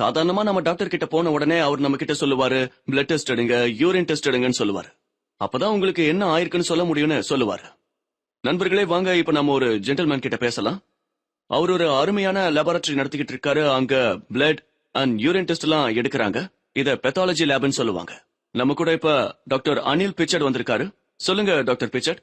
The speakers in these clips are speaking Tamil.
சாதாரணமா நம்ம டாக்டர் கிட்ட போன உடனே அவர் நம்ம கிட்ட சொல்லுவாரு பிளட் டெஸ்ட் எடுங்க யூரின் டெஸ்ட் எடுங்கன்னு சொல்லுவாரு. அப்பதான் உங்களுக்கு என்ன ஆயிருக்குன்னு சொல்ல முடியும்னு சொல்லுவாரு. நண்பர்களே வாங்க இப்ப நம்ம ஒரு ஜென்டல்மேன் கிட்ட பேசலாம். அவர் ஒரு அருமையான லேபரட்டரி நடத்திக்கிட்டு இருக்காரு. அங்க பிளட் அண்ட் யூரின் டெஸ்ட் எல்லாம் எடுக்கிறாங்க. இத பெத்தாலஜி லேப்னு சொல்லுவாங்க. நம்ம கூட இப்ப டாக்டர் அனில் பிச்சர்ட் வந்திருக்காரு. சொல்லுங்க டாக்டர் பிச்சட்.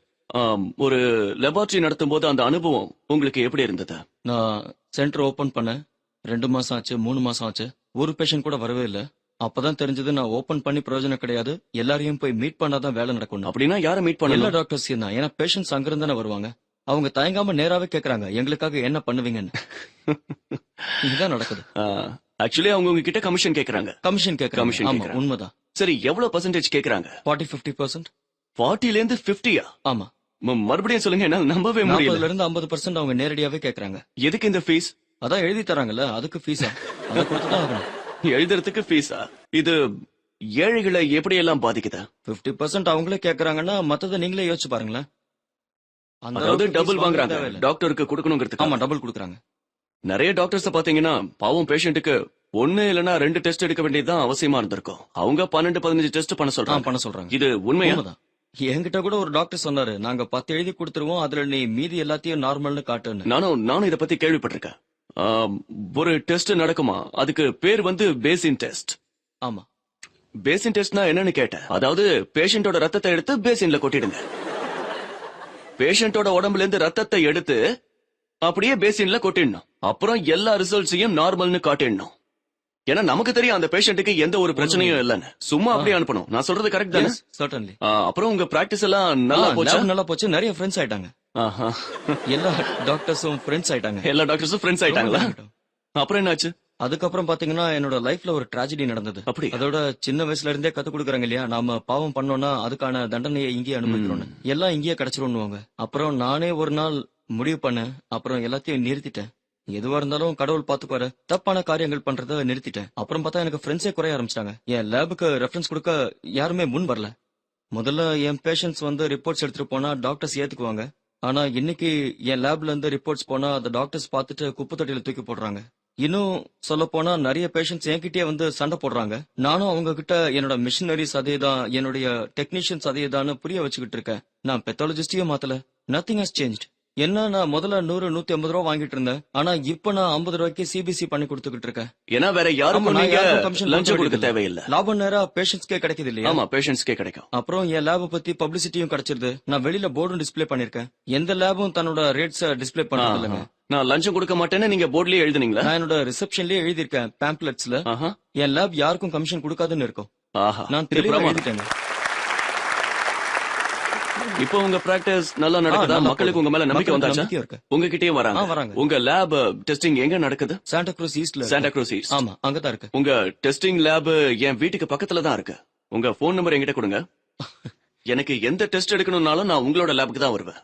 ஒரு லெபார்டரி நடத்தும் போது அந்த அனுபவம் உங்களுக்கு எப்படி இருந்தது? நான் சென்டர் ஓபன் பண்ணேன். ரெண்டு மாசம் ஆச்சு மூணு மாசம் ஆச்சு. ஒரு பேஷண்ட் கூட வரவே இல்ல. அப்பதான் தெரிஞ்சது நான் ஓபன் பண்ணி பிரயோஜனம் கிடையாது. எல்லாரையும் போய் மீட் பண்ணாதான் வேலை நடக்கும் அப்படின்னா யாரை மீட் எல்லா பண்ணல டாக்டர்ஸையும் தான். ஏன்னா பேஷண்ட்ஸ் அங்கிருந்து தானே வருவாங்க. அவங்க தயங்காம நேராவே கேக்குறாங்க. எங்களுக்காக என்ன பண்ணுவீங்கன்னு. இதுதான் நடக்குது. ஆக்சுவலி அவங்க உங்ககிட்ட கமிஷன் கேக்குறாங்க. கமிஷன் கேக்குறாங்க. Commission ஆமா. உண்மைதான். சரி எவ்வளவு பர்சன்டேஜ் கேக்குறாங்க? ஃபார்ட்டி பிப்டி பர்சன்ட் ஃபார்ட்டில இருந்து பிப்டியா ஆமா. மறுபடியும் சொல்லுங்க என்னால நம்பவே முடியல. இருந்து ஐம்பது பர்சன்ட் அவங்க நேரடியாவே கேக்குறாங்க. எதுக்கு இந்த ஃபீஸ் அதான் எழுதி தராங்கல்ல அதுக்கு ஃபீஸா அதை கொடுத்துதான் ஆகணும். எழுதுறதுக்கு ஃபீஸா இது ஏழைகளை எப்படி எல்லாம் பாதிக்குது? பிப்டி பர்சன்ட் அவங்களே கேக்குறாங்கன்னா மத்தத நீங்களே யோசிச்சு பாருங்களேன். அதாவது டபுள் வாங்குறாங்க. டாக்டருக்கு கொடுக்கணுங்கிறதுக்கு. ஆமா டபுள் குடுக்குறாங்க. நிறைய டாக்டர்ஸ் பாத்தீங்கன்னா பாவம் பேஷண்ட்டுக்கு ஒண்ணு இல்லனா ரெண்டு டெஸ்ட் எடுக்க வேண்டியதுதான் அவசியமா இருந்திருக்கும். அவங்க பன்னெண்டு பதினஞ்சு டெஸ்ட் பண்ண சொல்றாங்க. பண்ண சொல்றாங்க. இது உண்மையா? உண்மைதான். என்கிட்ட கூட ஒரு டாக்டர் சொன்னாரு நாங்க பத்து எழுதி கொடுத்துருவோம் அதுல நீ மீதி எல்லாத்தையும் நார்மல்னு காட்டுன்னு. நானும் நானும் இத பத்தி கேள்விப்பட்டிருக்கேன். ஒரு டெஸ்ட் நடக்குமா? அதுக்கு பேர் வந்து பேசின் டெஸ்ட் ஆமா. பேசின் டெஸ்ட்னா என்னன்னு கேட்டேன். அதாவது பேஷண்டோட ரத்தத்தை எடுத்து பேசின்ல கொட்டிடுங்க. பேஷண்டோட உடம்புல இருந்து ரத்தத்தை எடுத்து அப்படியே பேசின்ல கொட்டிடணும். அப்புறம் எல்லா ரிசல்ட்ஸையும் நார்மல்னு காட்டிடணும். ஏன்னா நமக்கு தெரியும் அந்த பேஷண்ட்டுக்கு எந்த ஒரு பிரச்சனையும் இல்லைன்னு. சும்மா அப்படியே அனுப்பணும். நான் சொல்றது கரெக்ட் தானே? சர்டன்லி அப்புறம் உங்க பிராக்டிஸ் எல்லாம் நல்லா போச்சா? நல்லா போச்சு. நிறைய ஃப்ரெண்ட்ஸ் ஆயிட்டாங்க. ஆஹா. எல்லா டாக்டர்ஸும் ஃப்ரெண்ட்ஸ் ஆயிட்டாங்க. எல்லா டாக்டர்ஸும் ஃப்ரெண்ட்ஸ் ஆயிட்டாங்களா? அப்புறம் என்னாச்சு? அதுக்கப்புறம் பாத்தீங்கன்னா என்னோட லைஃப்ல ஒரு tragedy நடந்தது. அப்படி. அதோட சின்ன வயசுல இருந்தே கத்து கொடுக்குறாங்க இல்லையா? நாம பாவம் பண்ணோம்னா அதுக்கான தண்டனையை இங்கேயே அனுபவிக்கிறோம்னு எல்லாம் இங்கேயே கிடைச்சிரும்னுவாங்க. அப்புறம் நானே ஒரு நாள் முடிவு பண்ணேன். அப்புறம் எல்லாத்தையும் நிறுத்திட்டேன். எதுவா இருந்தாலும் கடவுள் பாத்துக்குவாரு. தப்பான காரியங்கள் பண்றத நிறுத்திட்டேன். அப்புறம் பார்த்தா எனக்கு ஃப்ரெண்ட்ஸே குறைய ஆரம்பிச்சிட்டாங்க. என் லேபுக்கு ரெஃபரன்ஸ் கொடுக்க யாருமே முன் வரல. முதல்ல என் பேஷண்ட்ஸ் வந்து ரிப்போர்ட்ஸ் எடுத்துட்டு போனா டாக்டர்ஸ் ஏத்துக்குவாங்க. ஆனா இன்னைக்கு என் லேப்ல இருந்து ரிப்போர்ட்ஸ் போனா அந்த டாக்டர்ஸ் பார்த்துட்டு குப்பை தொட்டியில தூக்கி போடுறாங்க. இன்னும் சொல்ல போனா நிறைய பேஷண்ட்ஸ் என்கிட்டயே வந்து சண்டை போடுறாங்க. நானும் அவங்க கிட்ட என்னோட மிஷினரிஸ் அதேதான் என்னுடைய டெக்னீஷியன்ஸ் அதேதான்னு புரிய வச்சுக்கிட்டு இருக்கேன். நான் பெத்தாலஜிஸ்டையும் மாத்தல. நத்திங் ஹஸ் சேஞ்ச் என்ன நான் முதல்ல நூறு நூத்தி ஐம்பது ரூபா வாங்கிட்டு இருந்தேன். ஆனா இப்ப நான் ஐம்பது ரூபாய்க்கு சிபிசி பண்ணி கொடுத்துக்கிட்டு இருக்கேன். ஏன்னா வேற யாருக்கும் நான் நீங்க யாருக்கும் commission லஞ்சம் கொடுக்க கொடுக்க தேவையில்லை. லாபம் நேரா பேஷண்ட்ஸ்க்கே கிடைக்குது இல்லையா? ஆமா பேஷண்ட்ஸ்க்கே கிடைக்கும். அப்புறம் என் லேப பத்தி பப்ளிசிட்டியும் கிடைச்சிருது. நான் வெளியில போர்டும் டிஸ்ப்ளே பண்ணிருக்கேன் எந்த லேபும் தன்னோட ரேட்ஸ் டிஸ்ப்ளே இல்லைங்க. ஆஹா. நான் லஞ்சம் கொடுக்க மாட்டேன்னு நீங்க போர்ட்லயே எழுதுனீங்களா? நான் என்னோட ரிசப்ஷன்லயே எழுதியிருக்கேன் பேம்ப்ளெட்ஸ்ல ஆஹா. என் லேப் யாருக்கும் கமிஷன் கொடுக்காதுன்னு இருக்கும். ஆஹா. நான் தெளிவா பிரமாதம். எழுதிட்டேங்க. இப்போ உங்க பிராக்டிஸ் நல்லா நடக்குதா? மக்களுக்கு. உங்க மேல நம்பிக்கை வந்தாச்சா? உங்ககிட்டயே வராங்க. வராங்க. உங்க லேப் டெஸ்டிங் எங்க நடக்குது? சாண்டா க்ரூஸ் ஈஸ்ட்ல சாண்டா க்ரூஸ் ஈஸ்ட் ஆமா அங்கதான் இருக்கு. உங்க டெஸ்டிங் லேப் என் வீட்டுக்கு பக்கத்துல தான் இருக்கு. உங்க போன் நம்பர் என்கிட்ட கொடுங்க. எனக்கு எந்த டெஸ்ட் எடுக்கணும்னாலும் நான் உங்களோட லேபுக்கு தான் வருவேன்.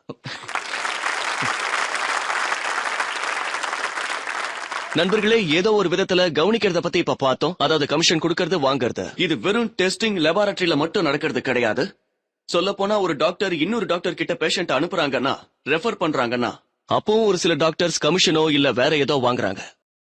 நண்பர்களே ஏதோ ஒரு விதத்துல கவனிக்கிறத பத்தி இப்ப பார்த்தோம். அதாவது கமிஷன் கொடுக்கறது வாங்குறது. இது வெறும் டெஸ்டிங் லெபார்டரியில மட்டும் நடக்கிறது கிடையாது. சொல்ல போனா ஒரு டாக்டர் இன்னொரு டாக்டர் கிட்ட பேஷண்ட் அனுப்புறாங்கன்னா ரெஃபர் பண்றாங்கன்னா அப்பவும் ஒரு சில டாக்டர்ஸ் கமிஷனோ இல்ல வேற ஏதோ வாங்குறாங்க.